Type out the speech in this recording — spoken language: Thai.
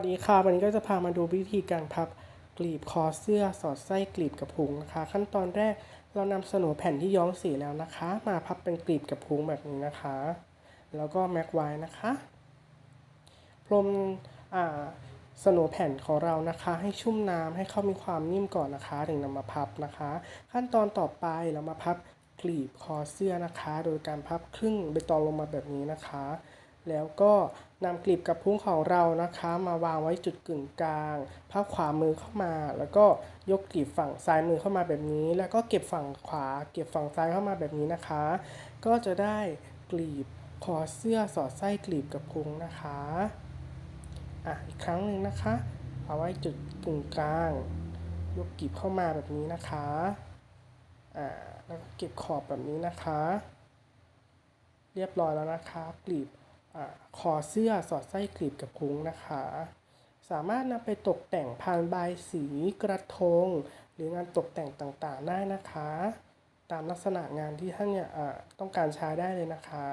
วัสดีค่ะ วันนี้ก็จะพามาดูวิธีการพับกลีบคอเสื้อสอดไส้กลีบกระพุ้งนะคะ ขั้นตอนแรกเรานำสโนแผ่นที่ย้อมสีแล้วนะคะ มาพับเป็นกลีบกระพุ้งแบบนี้นะคะ แล้วก็แม็กไว้นะคะ พรมอ่าสนแผ่นของเรานะคะ ให้ชุ่มน้ำให้เขามีความนิ่มก่อนนะคะ ถึงนำมาพับนะคะ ขั้นตอนต่อไปเรามาพับกลีบคอเสื้อนะคะ โดยการพับครึ่งใบตองลงมาแบบนี้นะคะ แล้วก็นำกลีบกระพุ้งของเรานะคะ มาวางไว้จุดกึ่งกลางพับขวามือเข้ามา แล้วก็ยกกลีบฝั่งซ้ายมือเข้ามาแบบนี้ แล้วก็เก็บฝั่งขวา เก็บฝั่งซ้ายเข้ามาแบบนี้นะคะ ก็จะได้กลีบคอเสื้อสอดไส้กลีบกระพุ้งนะคะอะอีกครั้งหนึ่งนะคะ เอาไว้จุดกึ่งกลาง ยกกลีบเข้ามาแบบนี้นะคะอ่าแล้วก็เก็บขอบแบบนี้นะคะ เรียบร้อยแล้วนะคะกลีบ คอเสื้อสอดไส้กลีบกับพุ้งนะคะ สามารถนำไปตกแต่งพานใบายสีกระทง หรืองานตกแต่งต่างๆได้นะคะ ตามลักษณะงานที่ท่านเนี่ยต้องการใช้ได้เลยนะคะ